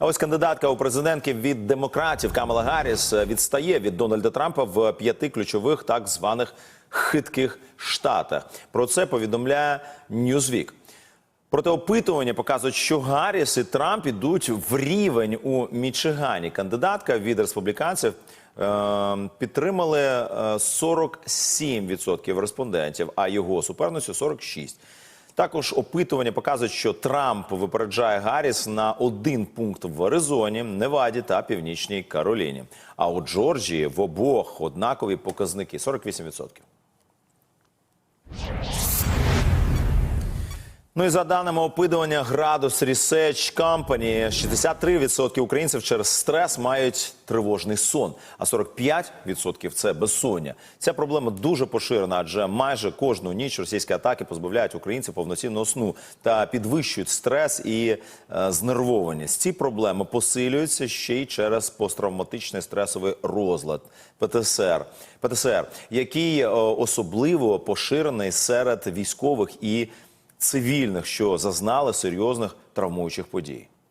А ось кандидатка у президентки від демократів Камала Гарріс е, відстає від Дональда Трампа в п'яти ключових так званих хитких штатах. Про це повідомляє Newsweek. Проте опитування показують, що Гарріс і Трамп ідуть в рівень у Мічигані. Кандидатка від республіканців е, підтримали е, 47% респондентів, а його суперницю 46%. Також опитування показують, що Трамп випереджає Гарріс на один пункт в Аризоні, Неваді та Північній Кароліні. А у Джорджії в обох однакові показники 48%. Ну і за даними опитування Градус Research Company, 63% українців через стрес мають тривожний сон, а 45% – це безсоння. Ця проблема дуже поширена, адже майже кожну ніч російські атаки позбавляють українців повноцінного сну та підвищують стрес і е, знервованість. Ці проблеми посилюються ще й через посттравматичний стресовий розлад ПТСР, ПТСР, який е, особливо поширений серед військових і цивільних, що зазнали серйозних травмуючих подій.